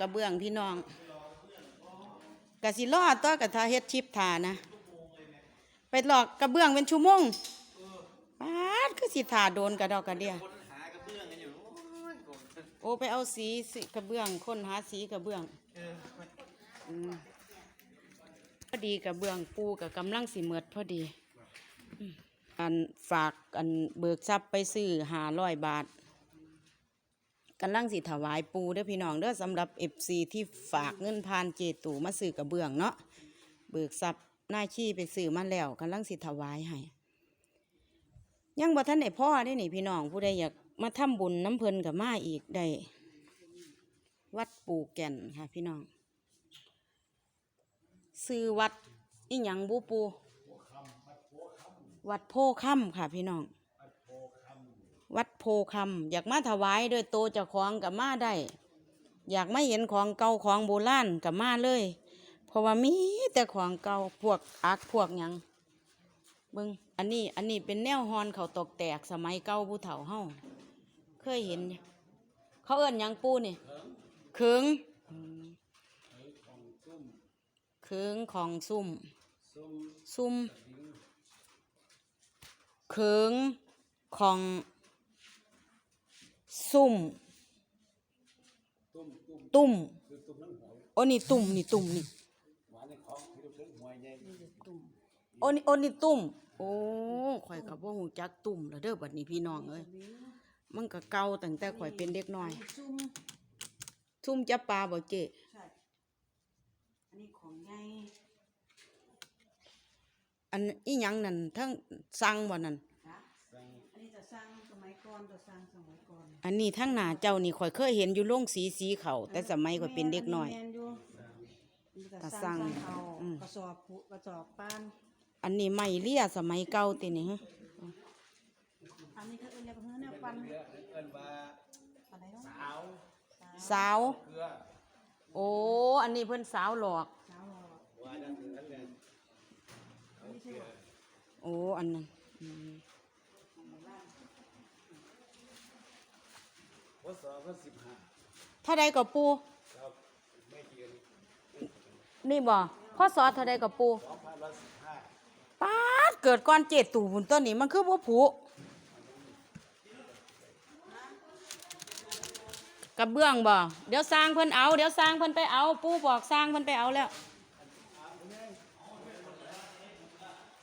กระเบื้องพี่น้องกะสิรอดตัวกะทาเฮ็ดชิปทานะ ไปหลอกกระเบื้องเป็นชั่วโมงปาดคือสิทาโดนกระดอกกระเดียบโอ้ไปเอาสีสกระเบื้องค้นหาสีกระเบื้องอพอดีกระเบื้องปูกับกำลังสิเมิดพอดีอันฝากอันเบิกทรัพย์ไปซื้อหาร้อยบาท กำลังสิถวายปูเด้อพี่น้องเด้อสำหรับเอฟซีที่ฝากเงินผ่านเจตูมาซื้อกระเบื้องเนาะเบิกทรัพย์หน้าขี้ไปซื้อมาแล้วกำลังสิถวายให้ยังบ่ทันได้พ่อได้นี่พี่น้องผู้ใดอยากมาทำบุญน้ำเพลินกับมาอีกได้วัดปูแก่นค่ะพี่น้อง ซื้อวัดอีหยังบูปู วัดโพค่ำค่ะพี่น้อง วัดโพคำอยากมาถวายโดวยโตวเจ้าของกับมาได้ อยากไม่เห็นของเก่าของโบราณกับมาเลย เพราะว่ามีแต่ของเก่าพวกอักพวกยังเบิงอันนี้อันนี้เป็นแนวฮอนเขาตกแตกสมัยเก่าผู้เฒ่าเฮาเคยเห็น เขาเอิ้นยังปูนี่เคืงเคืงของซุ่มซุ่มเคืองของ ซุ่ม ตุ่มโอ้นี่ตุ่มนี่ตุ่มนี่โอ้นี่โอ้นี่ตุ่ม โอ้ข่อยกับว่าหูจักตุ่มแล้วเด้อบัดนี้พี่น้องเอ้ยมันก็เก่าตั้งแต่ข่อยเป็นเด็กน้อยซุ่มซุ่มจับปลาบ่เจใช่อันนี้ของใหญ่อันอีหยังนั่นทั้งสั่งบ่นั่นค่ะอันนี้จะสร้างสมัย ก่อนจะสร้างสมัยก่อนอันนี้ทั้งหน้าเจ้านี่ข่อยเคยเห็นอยู่โรงสีสีเขาแต่สมัยข่อยเป็นเด็กน้อย แม่อยู่มีแต่กระสสัร้างงสร้างเอาอืม กระสอบผุกระสอบปาน อันนี้ไม่เลียสมัยเก่าตินี่ฮะอันนี้เขาเอิ้นอะไรบ้างเนี่ยปันเอิ้นว่าอะไรเนาะสาวสาว เกลือโอ้อันนี้เพิ่นสาวหลอก สาวหล่อว่านั่นคือนั่นแหละอันนี้ใช่ไหมโอ้อันนั้นอืม พศก็สิบห้าเท่าใดกับปูครับไม่เกินนี่บ่พ่อสอเท่าใดกับปูสองพันร้อยสิบห้าป้าดเกิดก่อนเจ็ดตู่หุ่นต้นนี้มันคือบ่ผูกระเบื้องบ่เดี๋ยวสร้างเพิ่นเอา เดี๋ยวสร้างเพิ่นไปเอา ปูบอกสร้างเพิ่นไปเอาแล้ว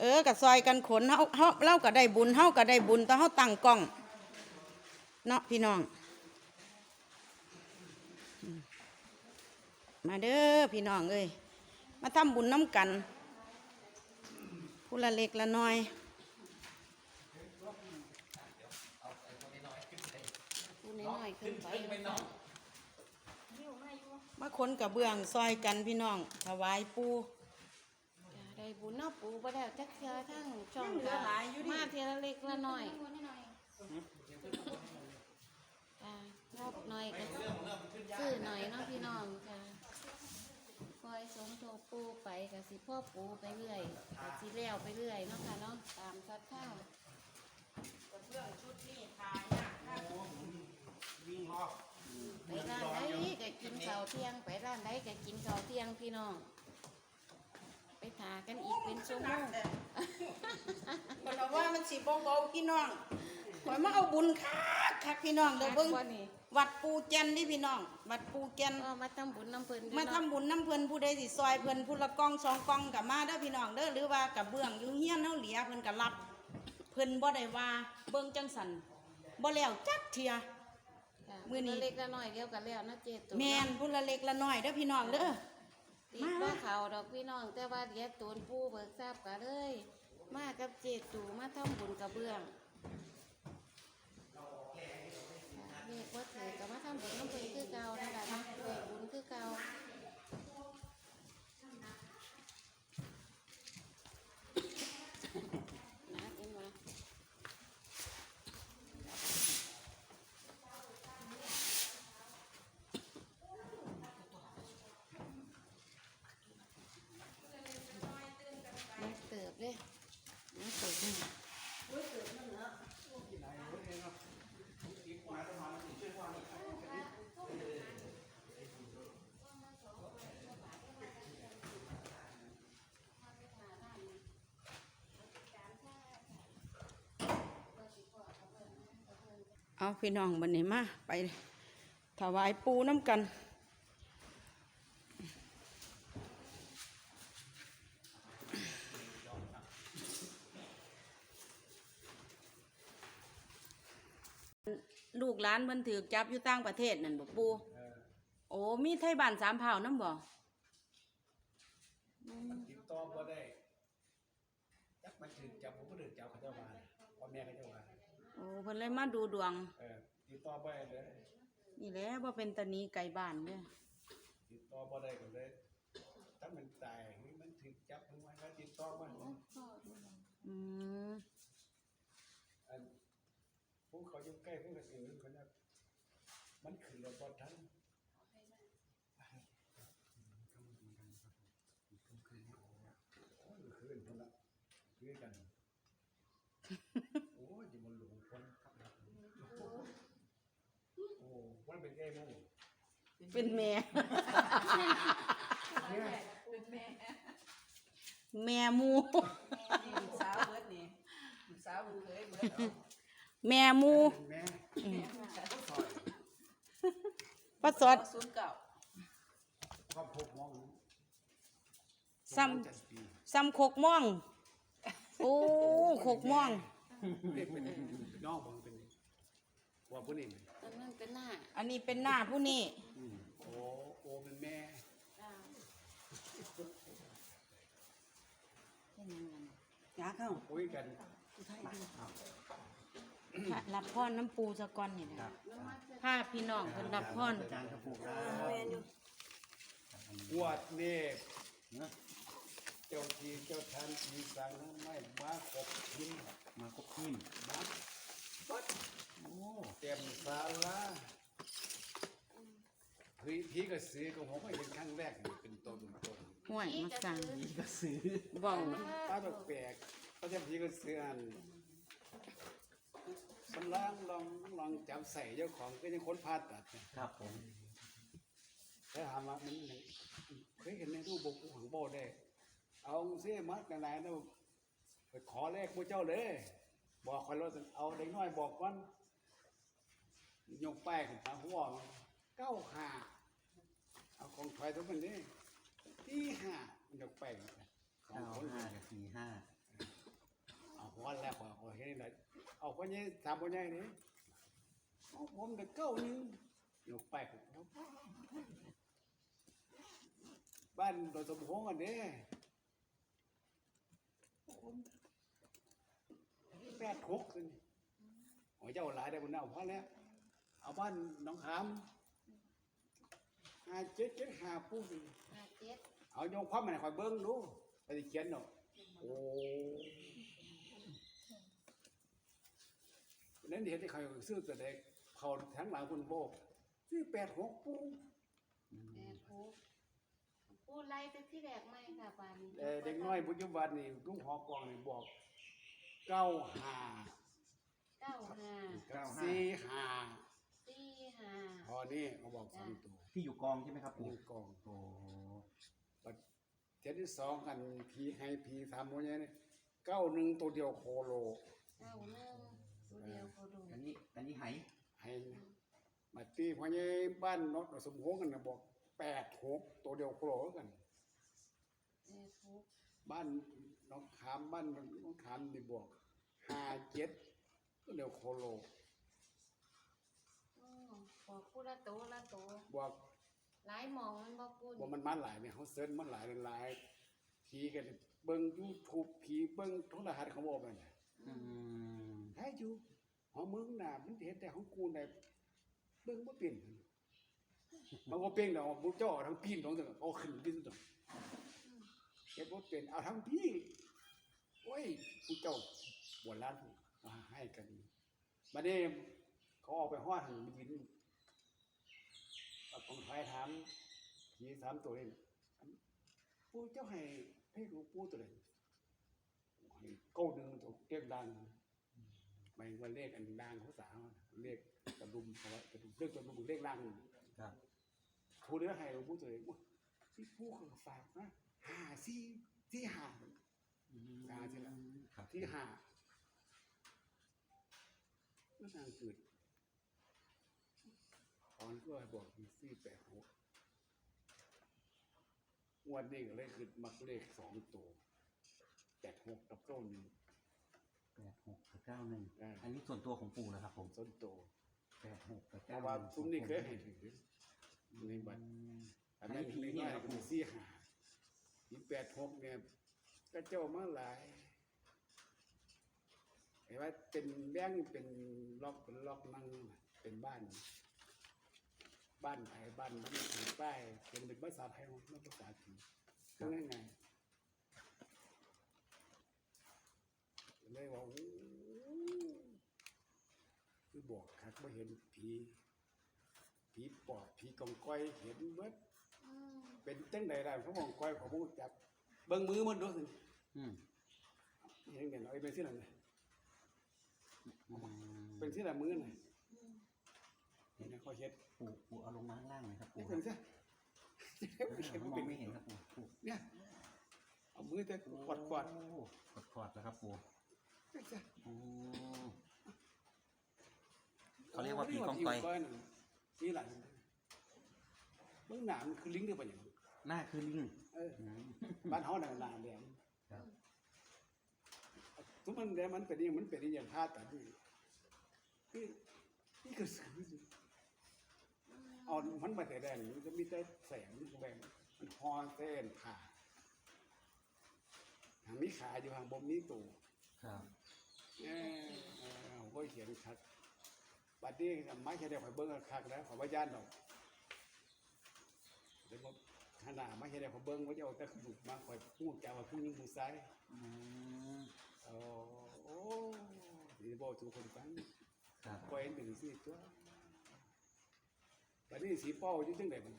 เออกับซอยกันขนเฮาเฮาเล่าก็ได้บุญเฮาก็ได้บุญแต่เฮาตั้งกล้องเนาะพี่น้องอืม มาเด้อพี่น้องเอ้ยมาทำบุญน้ำกัน ผู้ละเล็กละน้อยผู้น้อยๆขึ้นไปมาขนกระเบื้องซอยกันพี่น้อง ถวายปูจ้ะได้บุญเนาะปูบ่ได้จักเทื่อทั้งช่องยังเหลือก็หลายอยู่ดิมาเทียละเล็กละน้อยจ้ะงบหน่อยก็ซื้อหน่อยเนาะพี่น้องจ้ะค อยสมทปูไปก็สิพ่อปูไปเรื่อยก็สิแล้วไปเรื่อยเนาะค่ะเนาะตามศรัทธากระเบื้องชุดนี้ทายากค่ะวิ่งหอกไปร้านใดก็กินข้าวเที่ยง ไปร้านใดก็กินข้าวเที่ยงพี่น้อง ไปทากันอีกเป็นชั่วโมงมันเอาว่ามันสิบเบาพี่น้องขอยมาเอาบุญคักคักพี่น้องเด้อเบิ่ง ว่านี่วัดปูแก่นนี่พี่น้อง วัดปูแก่นก็มาทำบุญน้ำเพิ่นด้วยมาเนาะทำบุญน้ำเพิ่นผู้ใดสิซอยเพิ่นผู้ละกองสองกองกับมาเด้อพี่น้องเด้อหรือว่ากับเบื้องอยู่เฮียนเฮาเหลียเพิ่นก็รับ เพิ่นบ่ได้ว่าเบิ่งจังสันบ่แล้วจักเทียค่ะมื้อนี้เล็กละน้อยเดียวกันแล้วนะเจตุแม่นผู้ละเล็กละน้อยเด้อพี่น้องเด้อตีบ่เขาดอกพี่น้องแต่ว่าเดี๋ยวตูนผู้เบิกทราบกันเลย มากับเจตูมาทำบุญกระเบื้อง ค่ะเรียกว่าเถิดก็มาทำบุญน้ำเพิ่นคือเก่านะคะเนาะเรียกบุญคือเก่านะเห็นไหม นักเติบเลยนักเติบนี่ เอาพี่น้องบันนี้มาไปถวายปูน้ำกัน ลูกหลานเพิ่นถือจับอยู่ต่างประเทศนั่นบ่ปูเออโอ้มีไทยบ้านสามเผ่าน้ำบ่มันติดต่อบ่ได้จักมันถึงจับผมก็ถึงจับเขาเจ้ามาพ่อแม่เขาเจ้ามาโอ้ เพิ่นเลยมาดูดวง เออติดต่อบ่ได้เลยนี่แหละบ่เป็นตาหนีไกลบ้านเด้อติดต่อบ่ได้ก็เลยถ้ามันตายมันถึงจับมันไว้ก็ติดต่อบ่ได้อืมอันผู้เขาอยู่ใกล้ผู้กันเองเขาเนี่ยมันขึ้นรถบ่ทันโอ้ยคืนพุ่นละคืนกัน โอ้ยจะมันหลงคนครับ โอ้วันเป็นไงมั่งเป็นแม่แม่หมู ลูกสาวเบิดนี่ลูกสาวลูกเคยเบิดเอาแม่หมูแม่ปลาสดศูนย์เก้าครอบครัวมองซ้ำซ้ำโคกม่อง โอ้โคกม่องเป็นเป็นน้องผมเป็นว่าผู้นี้ อันนั้นเป็นหน้าอันนี้เป็นหน้าผู้นี้โอ้โอ้เป็นแม่อ่าหยาเข้าคุยกันพระรับพรน้ำปูสะก่อนนี่แหละพาพี่น้องเพิ่นรับพรอาจารย์กระปุกนะแม่นอยู่ปวดนี่เจ้าทีเจ้าทานทีสั่งไม่มาขบกินมาครบทีมมาปัด โอ้เต็มศาลาพี่พี่ก็ซื้อของผมไม่เป็นครั้งแรกนี่เป็นต้นต้นห่วยมาสั่งนี่ก็ซื้อเว้าป้าแปลกๆเขาจะพี่ก็ซื้ออันมันล้างลองลองจับใส่เจ้าของก็ยังค้นผ่าตัดเนี่ยครับผมแล้วถามว่ามันเคยเห็นในรูปบุกของโบได้ เอาเสียมัดกันไหนนะไปขอเลขพระเจ้าเลย บอกคนรถเอาเด็กน้อยบอกก่อนยกป้ายขึ้นมาหัวเก้าห้าเอาของถอยทุกคนนี้ที่ห้ามันยกป้ายขึ้นมาสองเก้าคนห้ากับสี่ห้าเอาหัวแล้วขอขอแค่นี้หน่อยเอาคนนี้ถามคนนี้นี่เอาผมเด็กเก้าหนึงยกป้ายขึ้นมาบ้านเราสมพงษ์กันเด้ แปดหกสิโอ้ยเจ้าหลายได้บนเอาพอแล้วเอาบ้านหน้องขามห้าเจ็ดเจ็ดห้าปุ๊บห้าเจ็ดเอาโยงความมันคอยเบิ้งดูไปสิเขียนเนาะโอ้นั่นเห็นที่เขาซื้อตัวเด็กเขาทั้งหลังคุณโบซื้อแปดหกปุ๊บแปดหกปูไล่แต่ที่แรกไหมค่ะปานเอ่อเด็กน้อยปัจจุบันนี่ลุงหอกองนี่บอก เก้าห้าเก้าห้ากับสี่ห้าสี่ห้าพอนี่เขาบอกสามตัวที่อยู่กองใช่ไหมครับลุปู่งกองโอ้บัดเทียนที่สองกันพีให้พีทำวันนี้เนี่ยเก้าหนึ่งตัวเดียวโคโลเก้าหนึ่งตัวเดียวโคดูอันนี้อันนี้ไหให้มาตีพอนี้บ้านนดสมพงษ์กันนะบอกแปดหกตัวเดียวโคโลกันแปดหกบ้าน น้องขามบ้านน้องขามนี่บอกห้าเจ็ดตัวเดียวโคโลอ๋อบอกปูละโตวละโตวบอกหลายหมองมันบอกปูว่ามันมันหลายเนี่ยเขาเซิร์ชมันหลายหลายผีกันเบิ้งยูทูบผีเบิ้งโทรทัศน์เขาบอกมันน่ะอืมใช่จูของมึงน่ะมันเห็นแต่ของกูน่ะเบิ้งบ่เป็นมันบ่เป็นดอกบุเจ้าเอาทั้งปีนของตัวเอาขึ้นดินตัวเฮ็ดบ่เป็นเอาทั้งพี่ โอ้ยผู้เจ้าบวชล้านมาให้กันบัดนี้เขาออกไปฮอดหันบินเอาของไทยถามผีสามตัวนี่ผู้เจ้าให้ให้หลวงปู่ตัวใดให้เก้าหนึงตัวเก็บดังไม่ว่าเลขอันดังเขาสาวเลขกระดุมเขาไว้กระดุมเลขกระดุมเลขล่างครับผู้เนื้อให้เราพูดตัวเองว่าที่ผู้เขาฝากนะหาซี่ที่หา อืมตาที่ละครับที่หาเมื่อนางเกิดเขาก็ให้บอกสี่แปดหกงวันนี้ก็เลยคือมักเลขสองตัวแปดหกกับเก้าหนึ่งแปดหกกับเก้าหนึ่งอ่าอันนี้ส่วนตัวของปู่นะครับผมส้นโตวแปดหกกับเพเก้าราะหว่านึ่งซุ้มนี้เคยเห็นถึงในบัตรอืมอันนั้นผีเนี่ยก็มีสี่หาผีแปดหกเนี่ย ก็เจ้ามาหลายเห็นว่าเป็นแบงค์เป็นล็อกเป็นล็อกนั่งน่ะเป็นบ้าน บ้านไทยบ้านที่ถือป้ายเป็นเป็นภาษาไทยไม่ภาษาจีนคือไงไงเลยว่าโอ้คือบอกคักว่าเห็นผีผีปอบผีกองก้อยเห็นเบิดอืมเป็นจังใดได้เขามองก้อยเขาพูดจับ เบิ้งมือมันดูสิอืมเห็นเห็นเอาไอ้เป็นที่ไหนน่ะอืมเป็นที่ไหนมือน่ะอืมเห็นไหมเขาเห็ดปู่ปู่เอาลงมาข้างล่างหน่อยครับนี่ปู่เป็นซะเห็นมมันอเป็งนไม่เห็นครับปู่ปู่เนี่ยเอามือแต่กอดกอดโอ้กดกอดแล้วครับปู่เป็นซะโอ้เขาเรียกว่าผีกองกอยนี่หลังเบื้องหนามนคือลิงก์ได้ปะอย่างหน้าคือลิง เอออืมบ้านเขาหนาหนาแดงครับทุกมันแดงมันเป็นอย่างมันเป็นอย่างพาดแต่นี่นี่นี่คือสื่อเอามันมาแต่แดงมันจะมีแต่แสงแดงมันฮอเส้นผ่าหางมีขาอยู่หางบมมีตูครับเออเออผมก็เขียนชัดบัดนี้ไม้แค่ได้ข่อยเบิ้งคักแล้วขอยว่าย่านดอกเดี๋ยวผม ขนาดไม้แค่ได้ข่อยเบิ้งว่าจะเอาแต่ขยุกมาข่อยพูดแกว่าขึ้นยิงมือซ้ายอืมโอ้โอ้ดีบอกทุกคนฟังครับก็เห็นเป็นสิตัวบัดนี้สีเป้าอยู่จังไดมัน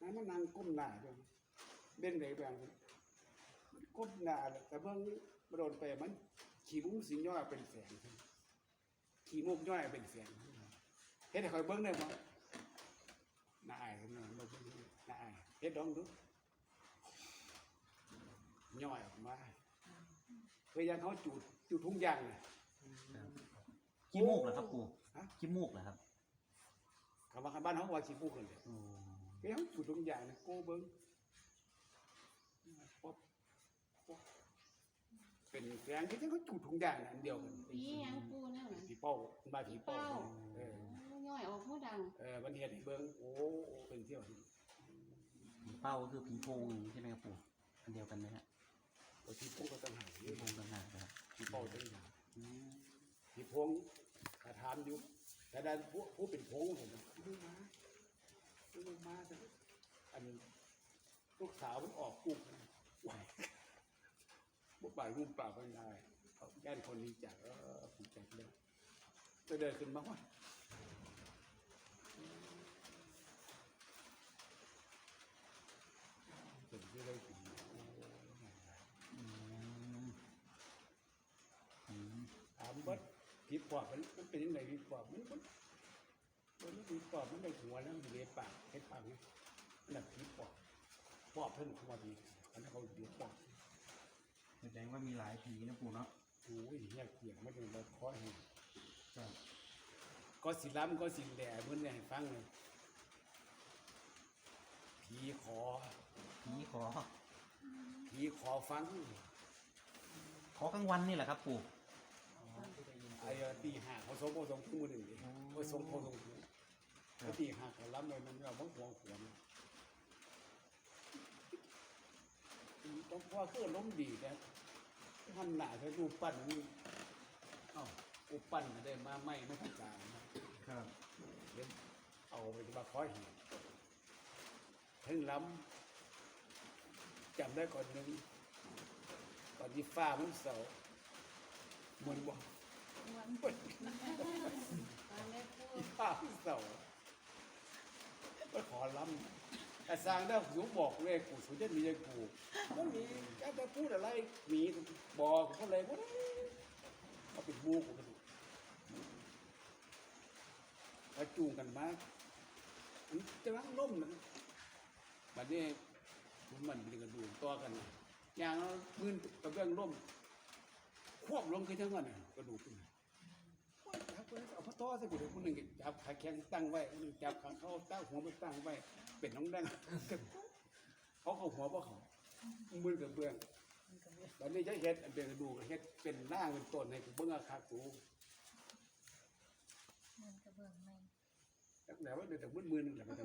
นั่นมันนั่งก้มหน้าด้วยเบ่งไหนแบงมันก้มหน้าแล้วแต่เบิ่งมาโดนไปมัน ขี่มุ้งสิย่อยเป็นแสงขี่มุกย่อยเป็นแสงเฮ็ดให้คอยเบิ่งได้บ่น่าอายครับน้องบ่เบิ่งน่าอาย เฮ็ดลองดูย่อยออกมาเคยยังเขาจุดจุดทุ่งยางน่ะครับขี้มูกเหรอครับปู่ฮะขี้มูกเหรอครับคำว่าบ้านเขาว่าขี้มุกกันเลยโอ้เฮ้ยเขาจุดทุ่งยางน่ะโกเบิ่งป๊อบป๊อบเป็นแสงที่เขาจุดทุ่งยางน่ะอันเดียวกันผีหยังปูนั่นน่ะผีเป้ามันมาผีเป้าเออโอ้ย่อยออกหัวดังเออมันเห็นให้เบิ้งโอ้เป็นเที่ยวที่ผี เป้าก็คือผีโพงใช่ไหมครับปู่อันเดียวกันไหมฮะก็ที่พงก็ต้องหาผีโพงต่างหากนะครับที่เป้าต้องหาอืมที่พงขาถามอยู่ แต่ด้านผู้ผู้เป็นพงผมดูมาดูมาแต่อันลูกสาวมันออกปุ๊บไหวบุกป่ารุมป่าไม่ได้เขาย่านคนนี้จากเออผมจักเลยจะเดินขึ้นมาว่าเป็นที่ได้ถึง อืมอืม ถามว่า ผีปอบมันมันเป็นยังไงผีปอบมันมันมันไม่ผีปอบมันได้หัวแล้วมันอยู่ในปากให้ปากนี่นั่นนะผีปอบปอบเพิ่นเขาว่าดีอันนั้นเขาเดียวปอบแสดงว่ามีหลายผีนะปู่เนาะโอ้ยเฮียเกี่ยงไม่ถึงเราคอยให้ครับก็สิล้ำก็สิแหล่เพิ่นเนี่ยให้ฟังเลยผีขอผีขอผีขอฟัง ขอกลางวันนี่แหละครับปู่ ไอ้ตีห้าเขาสมโพสมคู่มือหนึ่งดิเขาสมโพสมคู่เขาตีห้าเขาล้ำเลยมันเราบ้องหัวขวนต้องพ่อเครื่องล้มดีนะท่านหนาเขาดูปั้นนี่เอ้ากูปั้นมาได้มาไม่ไม่พิการนะครับเดี๋ยวเอาไปมาคอยเห็นถึงล้ำจำได้ก่อนหนึ่งตอนที่ฟ้ามันเสามันบอก วันปวดอนได้ปูที่ฟ้ามันเสาก็ขอล้ำแต่สร้างได้หูบอกเลยกูสุดจะมีใจกูมันมีแกจะพูดอะไรมีบอกเขาเลยว่าเขาเป็นบูกูกระดูกเขาจูงกันมามันจะรังล่มนะบัดนี้มันมันเป็นกระดูกต่อกันอย่างมืนกระเบื้องล่มควบลงคือทั้งวันน่ะกระดูกขึ้น เพิ่นเอาพระต้อใส่กูเดี๋ยวคนหนึ่งจับขาแข้งตั้งไว้คนหนึ่งจับขาเขาตั้งหัวไปตั้งไว้ เป็นน้องแดงเขาเขาหัวบ่เขามือกับเบื้องตอนนี้จะเฮ็ดเป็นกระดูกเฮ็ดเป็นหน้าเป็นต้นในกูเบิ่งอาคากูมันกระเบื้องไม่แล้วว่าเดี๋ยวแต่มือมือหนึ่งแหละมันจะ